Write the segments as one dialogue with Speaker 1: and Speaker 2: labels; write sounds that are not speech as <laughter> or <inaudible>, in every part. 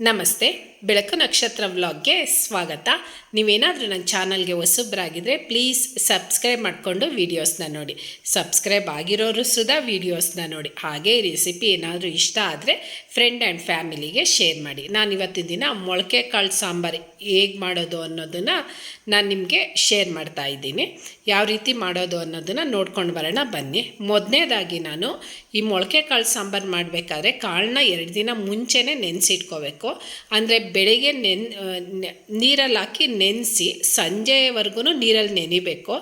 Speaker 1: ನಮಸ್ತೆ, ಬೆಳಕು ನಕ್ಷತ್ರ ವ್ಲಾಗ್ಗೆ ಸ್ವಾಗತ. ನೀವೇನಾದರೂ ನನ್ನ ಚಾನಲ್ಗೆ ಹೊಸಬ್ರಾಗಿದ್ದರೆ ಪ್ಲೀಸ್ ಸಬ್ಸ್ಕ್ರೈಬ್ ಮಾಡಿಕೊಂಡು ವೀಡಿಯೋಸ್ನ ನೋಡಿ. ಸಬ್ಸ್ಕ್ರೈಬ್ ಆಗಿರೋರು ಸುಧಾ ವೀಡಿಯೋಸ್ನ ನೋಡಿ. ಹಾಗೆ ರೆಸಿಪಿ ಏನಾದರೂ ಇಷ್ಟ ಆದರೆ ಫ್ರೆಂಡ್ ಆ್ಯಂಡ್ ಫ್ಯಾಮಿಲಿಗೆ ಶೇರ್ ಮಾಡಿ. ನಾನು ಇವತ್ತಿನ ದಿನ ಮೊಳಕೆ ಕಾಳು ಸಾಂಬಾರು ಹೇಗೆ ಮಾಡೋದು ಅನ್ನೋದನ್ನು ನಾನು ನಿಮಗೆ ಶೇರ್ ಮಾಡ್ತಾ ಇದ್ದೀನಿ. ಯಾವ ರೀತಿ ಮಾಡೋದು ಅನ್ನೋದನ್ನು ನೋಡ್ಕೊಂಡು ಬರೋಣ ಬನ್ನಿ. ಮೊದಲನೇದಾಗಿ ನಾನು ಈ ಮೊಳಕೆ ಕಾಳು ಸಾಂಬಾರು ಮಾಡಬೇಕಾದ್ರೆ ಕಾಳನ್ನ ಎರಡು ದಿನ ಮುಂಚೆನೇ ನೆನೆಸಿಟ್ಕೋಬೇಕು. ಅಂದರೆ ಬೆಳಗ್ಗೆ ನೆನ್ ನೀರಲ್ಲಿ ಹಾಕಿ ನೆನೆಸಿ ಸಂಜೆವರೆಗೂ ನೀರಲ್ಲಿ ನೆನಿಬೇಕು.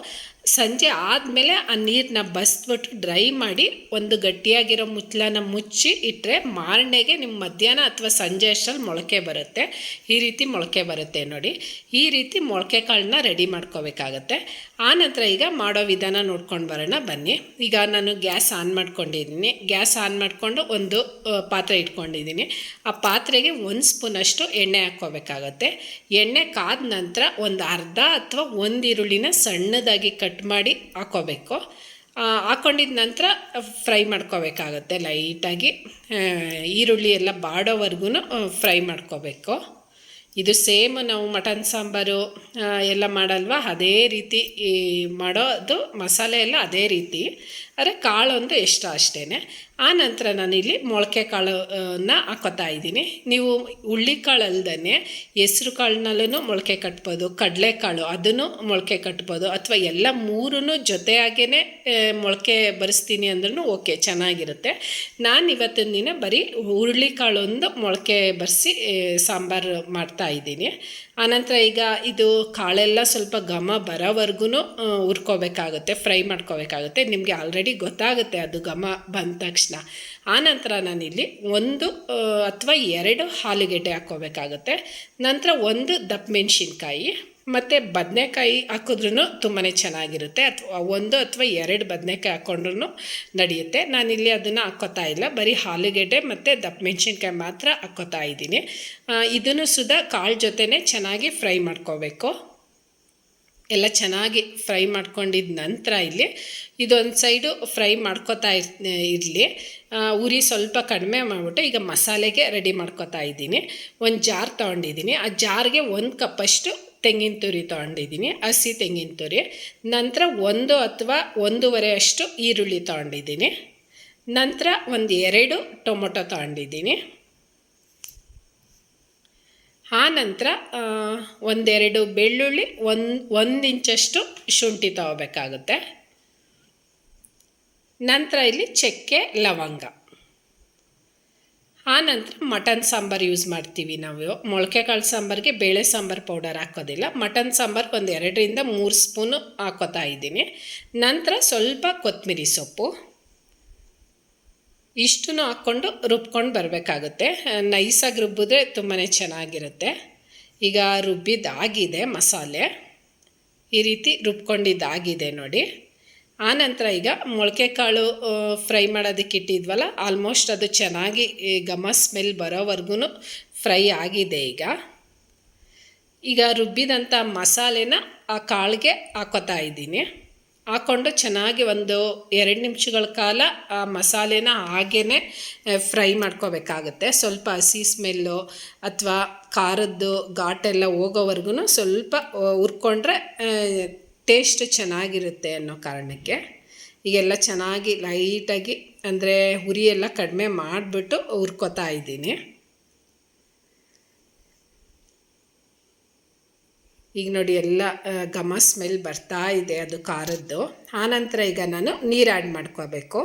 Speaker 1: ಸಂಜೆ ಆದಮೇಲೆ ಆ ನೀರನ್ನ ಬಸ್ಬಿಟ್ಟು ಡ್ರೈ ಮಾಡಿ ಒಂದು ಗಟ್ಟಿಯಾಗಿರೋ ಮುಚ್ಚಲನ ಮುಚ್ಚಿ ಇಟ್ಟರೆ ಮಾರನೆಗೆ ನಿಮ್ಮ ಮಧ್ಯಾಹ್ನ ಅಥವಾ ಸಂಜೆ ಅಷ್ಟರಲ್ಲಿ ಮೊಳಕೆ ಬರುತ್ತೆ. ಈ ರೀತಿ ಮೊಳಕೆ ಬರುತ್ತೆ ನೋಡಿ. ಈ ರೀತಿ ಮೊಳಕೆ ಕಾಳನ್ನ ರೆಡಿ ಮಾಡ್ಕೋಬೇಕಾಗತ್ತೆ. ಆನಂತರ ಈಗ ಮಾಡೋ ವಿಧಾನ ನೋಡ್ಕೊಂಡು ಬರೋಣ, ಬನ್ನಿ. ಈಗ ನಾನು ಗ್ಯಾಸ್ ಆನ್ ಮಾಡ್ಕೊಂಡಿದ್ದೀನಿ. ಗ್ಯಾಸ್ ಆನ್ ಮಾಡಿಕೊಂಡು ಒಂದು ಪಾತ್ರೆ ಇಟ್ಕೊಂಡಿದ್ದೀನಿ. ಆ ಪಾತ್ರೆಗೆ ಒಂದು ಸ್ಪೂನಷ್ಟು ಎಣ್ಣೆ ಹಾಕ್ಕೋಬೇಕಾಗತ್ತೆ. ಎಣ್ಣೆ ಕಾದ ನಂತರ ಒಂದು ಅರ್ಧ ಅಥವಾ ಒಂದು ಈರುಳ್ಳಿನ ಸಣ್ಣದಾಗಿ ಕಟ್ ಮಾಡಿ ಹಾಕ್ಕೋಬೇಕು. ಹಾಕ್ಕೊಂಡಿದ್ದ ಹಾಕ್ಕೊಂಡಿದ ನಂತರ ಫ್ರೈ ಮಾಡ್ಕೋಬೇಕಾಗತ್ತೆ ಲೈಟಾಗಿ. ಈರುಳ್ಳಿ ಎಲ್ಲ ಬಾಡೋವರೆಗೂ ಫ್ರೈ ಮಾಡ್ಕೋಬೇಕು. ಇದು ಸೇಮ್ ನಾವು ಮಟನ್ ಸಾಂಬಾರು ಎಲ್ಲ ಮಾಡಲ್ವಾ? ಅದೇ ರೀತಿ ಈ ಮಾಡೋದು, ಮಸಾಲೆ ಎಲ್ಲ ಅದೇ ರೀತಿ. ಆದರೆ ಕಾಳು ಒಂದು ಇಷ್ಟ ಅಷ್ಟೇ ಆ ನಂತರ ನಾನಿಲ್ಲಿ ಮೊಳಕೆ ಕಾಳನ್ನ ಹಾಕೋತಾ ಇದ್ದೀನಿ. ನೀವು ಹುಳ್ಳಿ ಕಾಳು ಅಲ್ದೇ ಹೆಸ್ರು ಕಾಳಿನಲ್ಲೂ ಮೊಳಕೆ ಕಟ್ಬೋದು ಕಡಲೆಕಾಳು ಅದನ್ನು ಮೊಳಕೆ ಕಟ್ಬೋದು, ಅಥವಾ ಎಲ್ಲ ಮೂರೂ ಜೊತೆಯಾಗೇ ಮೊಳಕೆ ಬರೆಸ್ತೀನಿ ಅಂದ್ರೂ ಓಕೆ, ಚೆನ್ನಾಗಿರುತ್ತೆ. ನಾನು ಇವತ್ತಿನ ದಿನ ಬರೀ ಹುರುಳಿಕಾಳು ಒಂದು ಮೊಳಕೆ ಬರೆಸಿ ಸಾಂಬಾರು ಮಾಡ್ತಾ ಇದ್ದೀನಿ. ಆನಂತರ ಈಗ ಇದು ಕಾಳೆಲ್ಲ ಸ್ವಲ್ಪ ಘಮ ಬರೋವರೆಗೂ ಹುರ್ಕೋಬೇಕಾಗುತ್ತೆ, ಫ್ರೈ ಮಾಡ್ಕೋಬೇಕಾಗುತ್ತೆ. ನಿಮಗೆ ಆಲ್ರೆಡಿ ಗೊತ್ತಾಗುತ್ತೆ ಅದು ಘಮ ಬಂದ ತಕ್ಷಣ. ಆನಂತರ ನಾನಿಲ್ಲಿ ಒಂದು ಅಥವಾ ಎರಡು ಆಲೂಗೆಡ್ಡೆ ಹಾಕ್ಕೋಬೇಕಾಗುತ್ತೆ. ನಂತರ ಒಂದು ದಪ್ಪ ಮೆಣಸಿನ್ಕಾಯಿ. ಮತ್ತು ಬದನೆಕಾಯಿ ಹಾಕಿದ್ರೂ ತುಂಬಾ ಚೆನ್ನಾಗಿರುತ್ತೆ. ಅಥವಾ ಒಂದು ಅಥವಾ ಎರಡು ಬದನೆಕಾಯಿ ಹಾಕ್ಕೊಂಡ್ರೂ ನಡೆಯುತ್ತೆ. ನಾನಿಲ್ಲಿ ಅದನ್ನು ಹಾಕೋತಾ ಇಲ್ಲ. ಬರೀ ಆಲೂಗೆಡ್ಡೆ ಮತ್ತು ದಪ್ಪ ಮೆಣಸಿನ್ಕಾಯಿ ಮಾತ್ರ ಹಾಕೋತಾ ಇದ್ದೀನಿ. ಇದನ್ನು ಸುಧಾ ಕಾಳು ಜೊತೆನೇ ಚೆನ್ನಾಗಿ ಫ್ರೈ ಮಾಡ್ಕೋಬೇಕು. ಎಲ್ಲ ಚೆನ್ನಾಗಿ ಫ್ರೈ ಮಾಡ್ಕೊಂಡಿದ್ದ ನಂತರ ಇಲ್ಲಿ ಇದೊಂದು ಸೈಡು ಫ್ರೈ ಮಾಡ್ಕೋತಾ ಇರ್, ಇರಲಿ. ಉರಿ ಸ್ವಲ್ಪ ಕಡಿಮೆ ಮಾಡಿಬಿಟ್ಟು ಈಗ ಮಸಾಲೆಗೆ ರೆಡಿ ಮಾಡ್ಕೋತಾ ಇದ್ದೀನಿ. ಒಂದು ಜಾರ್ ತೊಗೊಂಡಿದ್ದೀನಿ. ಆ ಜಾರ್ಗೆ ಒಂದು ಕಪ್ಪಷ್ಟು ತೆಂಗಿನ ತುರಿ ತೊಗೊಂಡಿದ್ದೀನಿ, ಹಸಿ ತೆಂಗಿನ ತುರಿ. ನಂತರ ಒಂದು ಅಥವಾ ಒಂದೂವರೆ ಅಷ್ಟು ಈರುಳ್ಳಿ ತೊಗೊಂಡಿದ್ದೀನಿ. ನಂತರ ಒಂದು ಎರಡು ಟೊಮೊಟೊ ತಗೊಂಡಿದ್ದೀನಿ. ಆ ನಂತರ ಒಂದೆರಡು ಬೆಳ್ಳುಳ್ಳಿ, ಒಂದು ಒಂದು ಇಂಚಷ್ಟು ಶುಂಠಿ ತಗೋಬೇಕಾಗುತ್ತೆ. ನಂತರ ಇಲ್ಲಿ ಚಕ್ಕೆ, ಲವಂಗ. ಆ ನಂತರ ಮಟನ್ ಸಾಂಬಾರು ಯೂಸ್ ಮಾಡ್ತೀವಿ ನಾವು. ಮೊಳಕೆ ಕಾಳು ಸಾಂಬಾರಿಗೆ ಬೇಳೆ ಸಾಂಬಾರು ಪೌಡರ್ ಹಾಕೋದಿಲ್ಲ. ಮಟನ್ ಸಾಂಬಾರು ಒಂದು ಎರಡರಿಂದ ಮೂರು ಸ್ಪೂನು ಹಾಕೋತಾ ಇದ್ದೀನಿ. ನಂತರ ಸ್ವಲ್ಪ ಕೊತ್ತಂಬರಿ ಸೊಪ್ಪು. ಇಷ್ಟನ್ನು ಹಾಕ್ಕೊಂಡು ರುಬ್ಕೊಂಡು ಬರಬೇಕಾಗುತ್ತೆ. ನೈಸಾಗಿ ರುಬ್ಬಿದ್ರೆ ತುಂಬಾ ಚೆನ್ನಾಗಿರುತ್ತೆ. ಈಗ ರುಬ್ಬಿದ್ದಾಗಿದೆ ಮಸಾಲೆ. ಈ ರೀತಿ ರುಬ್ಕೊಂಡಿದ್ದಾಗಿದೆ ನೋಡಿ. ಆನಂತರ ಈಗ ಮೊಳಕೆ ಕಾಳು ಫ್ರೈ ಮಾಡೋದಕ್ಕೆ ಇಟ್ಟಿದ್ವಲ್ಲ ಆಲ್ಮೋಸ್ಟ್ ಅದು ಚೆನ್ನಾಗಿ ಘಮ ಸ್ಮೆಲ್ ಬರೋವರೆಗೂ ಫ್ರೈ ಆಗಿದೆ ಈಗ. ಈಗ ರುಬ್ಬಿದಂಥ ಮಸಾಲೆನ ಆ ಕಾಳಿಗೆ ಹಾಕೋತಾ ಇದ್ದೀನಿ. ಹಾಕ್ಕೊಂಡು ಚೆನ್ನಾಗಿ ಒಂದು ಎರಡು ನಿಮಿಷಗಳ ಕಾಲ ಆ ಮಸಾಲೆನ ಹಾಗೇ ಫ್ರೈ ಮಾಡ್ಕೋಬೇಕಾಗುತ್ತೆ. ಸ್ವಲ್ಪ ಹಸಿ ಸ್ಮೆಲ್ಲು ಅಥವಾ ಖಾರದ್ದು ಘಾಟೆಲ್ಲ ಹೋಗೋವರೆಗೂ ಸ್ವಲ್ಪ ಹುರ್ಕೊಂಡ್ರೆ ಟೇಸ್ಟ್ ಚೆನ್ನಾಗಿರುತ್ತೆ ಅನ್ನೋ ಕಾರಣಕ್ಕೆ ಈಗೆಲ್ಲ ಚೆನ್ನಾಗಿ ಲೈಟಾಗಿ, ಅಂದರೆ ಹುರಿ ಎಲ್ಲ ಕಡಿಮೆ ಮಾಡಿಬಿಟ್ಟು ಹುರ್ಕೋತಾ ಇದ್ದೀನಿ. ಈಗ ನೋಡಿ ಎಲ್ಲ ಘಮ ಸ್ಮೆಲ್ ಬರ್ತಾ ಇದೆ ಅದು ಖಾರದ್ದು. ಆನಂತರ ಈಗ ನಾನು ನೀರು ಆ್ಯಡ್ ಮಾಡ್ಕೋಬೇಕು.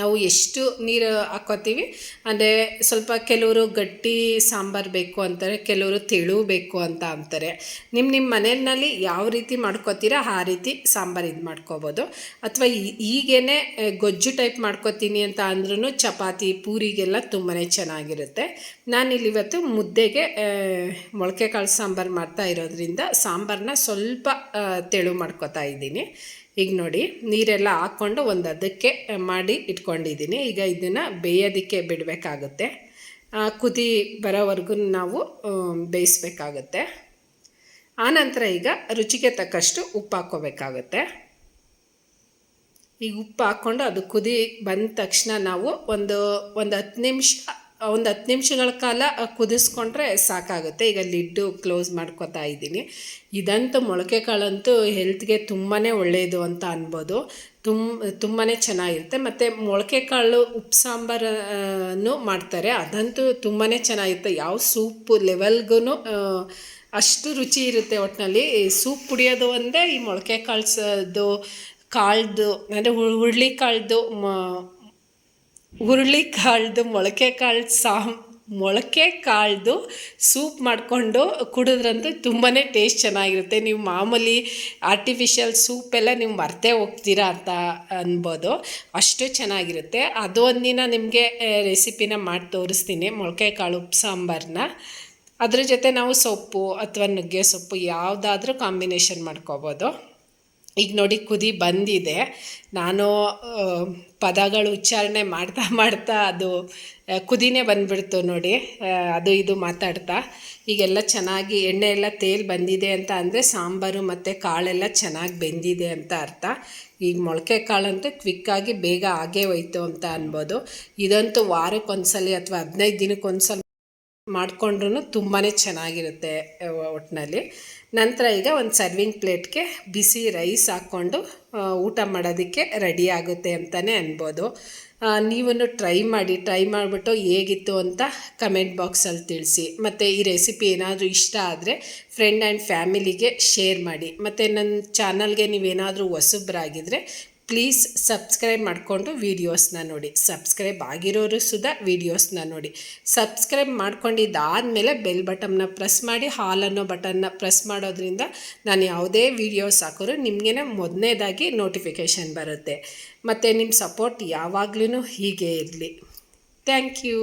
Speaker 1: ನಾವು ಎಷ್ಟು ನೀರು ಹಾಕೋತೀವಿ ಅಂದರೆ ಸ್ವಲ್ಪ ಕೆಲವರು ಗಟ್ಟಿ ಸಾಂಬಾರು ಬೇಕು ಅಂತಾರೆ, ಕೆಲವರು ತೆಳು ಬೇಕು ಅಂತ ಅಂತಾರೆ. ನಿಮ್ಮ ನಿಮ್ಮ ಮನೆಯಲ್ಲಿ ಯಾವ ರೀತಿ ಮಾಡ್ಕೋತೀರಾ, ಆ ರೀತಿ ಸಾಂಬಾರು ಇದು ಮಾಡ್ಕೋಬೋದು. ಅಥವಾ ಈಗೇನೆ ಗೊಜ್ಜು ಟೈಪ್ ಮಾಡ್ಕೋತೀನಿ ಅಂತ ಅಂದ್ರೂ ಚಪಾತಿ, ಪೂರಿಗೆಲ್ಲ ತುಂಬಾ ಚೆನ್ನಾಗಿರುತ್ತೆ. ನಾನಿಲ್ಲಿ ಇವತ್ತು ಮುದ್ದೆಗೆ ಮೊಳಕೆ ಕಾಳು ಸಾಂಬಾರು ಮಾಡ್ತಾ ಇರೋದ್ರಿಂದ ಸಾಂಬಾರನ್ನ ಸ್ವಲ್ಪ ತೆಳು ಮಾಡ್ಕೋತಾ ಇದ್ದೀನಿ. ಈಗ ನೋಡಿ, ನೀರೆಲ್ಲ ಹಾಕ್ಕೊಂಡು ಒಂದು ಅದಕ್ಕೆ ಮಾಡಿ ಇಟ್ಕೊಂಡಿದ್ದೀನಿ ಈಗ ಇದನ್ನು ಬೇಯೋದಕ್ಕೆ ಬಿಡಬೇಕಾಗುತ್ತೆ. ಕುದಿ ಬರೋವರೆಗೂ ನಾವು ಬೇಯಿಸ್ಬೇಕಾಗುತ್ತೆ. ಆನಂತರ ಈಗ ರುಚಿಗೆ ತಕ್ಕಷ್ಟು ಉಪ್ಪು ಹಾಕ್ಕೋಬೇಕಾಗುತ್ತೆ. ಈಗ ಉಪ್ಪು ಹಾಕ್ಕೊಂಡು ಅದು ಕುದಿ ಬಂದ ತಕ್ಷಣ ನಾವು ಒಂದು ಒಂದು ಹತ್ತು ನಿಮಿಷ ಒಂದು ಹತ್ತು ನಿಮಿಷಗಳ ಕಾಲ ಕುದಿಸ್ಕೊಂಡ್ರೆ ಸಾಕಾಗುತ್ತೆ. ಈಗ ಲಿಡ್ಡು ಕ್ಲೋಸ್ ಮಾಡ್ಕೊತಾ ಇದ್ದೀನಿ. ಇದಂತೂ ಮೊಳಕೆ ಕಾಳಂತೂ ಹೆಲ್ತ್ಗೆ ತುಂಬಾ ಒಳ್ಳೆಯದು ಅಂತ ಅನ್ಬೋದು. ತುಂಬ ತುಂಬಾ ಚೆನ್ನಾಗಿರುತ್ತೆ. ಮತ್ತು ಮೊಳಕೆ ಕಾಳು, ಉಪ್ಪು ಸಾಂಬಾರನ್ನು ಮಾಡ್ತಾರೆ. ಅದಂತೂ ತುಂಬಾ ಚೆನ್ನಾಗಿರುತ್ತೆ. ಯಾವ ಸೂಪ್ ಲೆವೆಲ್ಗೂ ಅಷ್ಟು ರುಚಿ ಇರುತ್ತೆ ಒಟ್ಟಿನಲ್ಲಿ ಸೂಪ್ ಕುಡಿಯೋದು ಒಂದೇ, ಈ ಮೊಳಕೆ ಕಾಳ್ಸೋದು, ಕಾಳ್ದು, ಅಂದರೆ ಹುರುಳಿ ಕಾಳ್ದು ಮ ಹುರುಳಿ ಕಾಳ್ದು, ಮೊಳಕೆ ಕಾಳು ಸಾಮ್, ಮೊಳಕೆ ಕಾಳ್ದು ಸೂಪ್ ಮಾಡಿಕೊಂಡು ಕುಡಿದ್ರಂತೂ ತುಂಬಾ ಟೇಸ್ಟ್ ಚೆನ್ನಾಗಿರುತ್ತೆ. ನೀವು ಮಾಮೂಲಿ ಆರ್ಟಿಫಿಷಿಯಲ್ ಸೂಪೆಲ್ಲ ನೀವು ಮರ್ತೇ ಹೋಗ್ತೀರಾ ಅಂತ ಅನ್ಬೋದು. ಅಷ್ಟು ಚೆನ್ನಾಗಿರುತ್ತೆ. ಅದು ಒಂದಿನ ನಿಮಗೆ ರೆಸಿಪಿನ ಮಾಡಿ ತೋರಿಸ್ತೀನಿ, ಮೊಳಕೆ ಕಾಳು ಉಪ್ಪು ಸಾಂಬಾರನ್ನ ಅದ್ರ ಜೊತೆ ನಾವು ಸೊಪ್ಪು ಅಥವಾ ನುಗ್ಗೆ ಸೊಪ್ಪು ಯಾವುದಾದ್ರೂ ಕಾಂಬಿನೇಷನ್ ಮಾಡ್ಕೋಬೋದು. ಈಗ ನೋಡಿ ಕುದಿ ಬಂದಿದೆ. ನಾನು ಪದಗಳು ಉಚ್ಚಾರಣೆ ಮಾಡ್ತಾ <laughs> ಮಾಡ್ತಾ ಅದು ಕುದಿನೇ ಬಂದ್ಬಿಡ್ತು ನೋಡಿ. ಅದು ಇದು ಮಾತಾಡ್ತಾ. ಈಗೆಲ್ಲ ಚೆನ್ನಾಗಿ ಎಣ್ಣೆ ಎಲ್ಲ ತೇಲ್ ಬಂದಿದೆ ಅಂತ ಅಂದರೆ ಸಾಂಬಾರು ಮತ್ತು ಕಾಳೆಲ್ಲ ಚೆನ್ನಾಗಿ ಬೆಂದಿದೆ ಅಂತ ಅರ್ಥ. ಈಗ ಮೊಳಕೆ ಕಾಳಂತೂ ಕ್ವಿಕ್ಕಾಗಿ ಬೇಗ ಆಗೇ ಹೋಯ್ತು ಅಂತ ಅನ್ಬೋದು. ಇದಂತೂ ವಾರಕ್ಕೊಂದ್ಸಲಿ ಅಥವಾ ಹದಿನೈದು ದಿನಕ್ಕೊಂದ್ಸಲ ಮಾಡಿಕೊಂಡ್ರು ತುಂಬಾ ಚೆನ್ನಾಗಿರುತ್ತೆ ಒಟ್ಟಿನಲ್ಲಿ ನಂತರ ಈಗ ಒಂದು ಸರ್ವಿಂಗ್ ಪ್ಲೇಟ್ಗೆ ಬಿಸಿ ರೈಸ್ ಹಾಕ್ಕೊಂಡು ಊಟ ಮಾಡೋದಕ್ಕೆ ರೆಡಿ ಆಗುತ್ತೆ ಅಂತಲೇ ಅನ್ಬೋದು. ನೀವನ್ನು ಟ್ರೈ ಮಾಡಿ ಟ್ರೈ ಮಾಡಿಬಿಟ್ಟು ಹೇಗಿತ್ತು ಅಂತ ಕಮೆಂಟ್ ಬಾಕ್ಸಲ್ಲಿ ತಿಳಿಸಿ. ಮತ್ತು ಈ ರೆಸಿಪಿ ಏನಾದರೂ ಇಷ್ಟ ಆದರೆ ಫ್ರೆಂಡ್ ಆ್ಯಂಡ್ ಫ್ಯಾಮಿಲಿಗೆ ಶೇರ್ ಮಾಡಿ. ಮತ್ತು ನನ್ನ ಚಾನಲ್ಗೆ ನೀವೇನಾದರೂ ಹೊಸಬ್ರಾಗಿದ್ದರೆ ಪ್ಲೀಸ್ ಸಬ್ಸ್ಕ್ರೈಬ್ ಮಾಡಿಕೊಂಡು ವೀಡಿಯೋಸ್ನ ನೋಡಿ. ಸಬ್ಸ್ಕ್ರೈಬ್ ಆಗಿರೋರು ಸುದ ವೀಡಿಯೋಸ್ನ ನೋಡಿ. ಸಬ್ಸ್ಕ್ರೈಬ್ ಮಾಡ್ಕೊಂಡಿದ್ದಾದಮೇಲೆ ಬೆಲ್ ಬಟನ್ನ ಪ್ರೆಸ್ ಮಾಡಿ ಹಾಲ್ ಅನ್ನೋ ಬಟನ್ನ ಪ್ರೆಸ್ ಮಾಡೋದ್ರಿಂದ ನಾನು ಯಾವುದೇ ವೀಡಿಯೋಸ್ ಹಾಕೋರು ನಿಮಗೇನೆ ಮೊದಲನೇದಾಗಿ ನೋಟಿಫಿಕೇಷನ್ ಬರುತ್ತೆ. ಮತ್ತು ನಿಮ್ಮ ಸಪೋರ್ಟ್ ಯಾವಾಗ್ಲೂ ಹೀಗೆ ಇರಲಿ. Thank you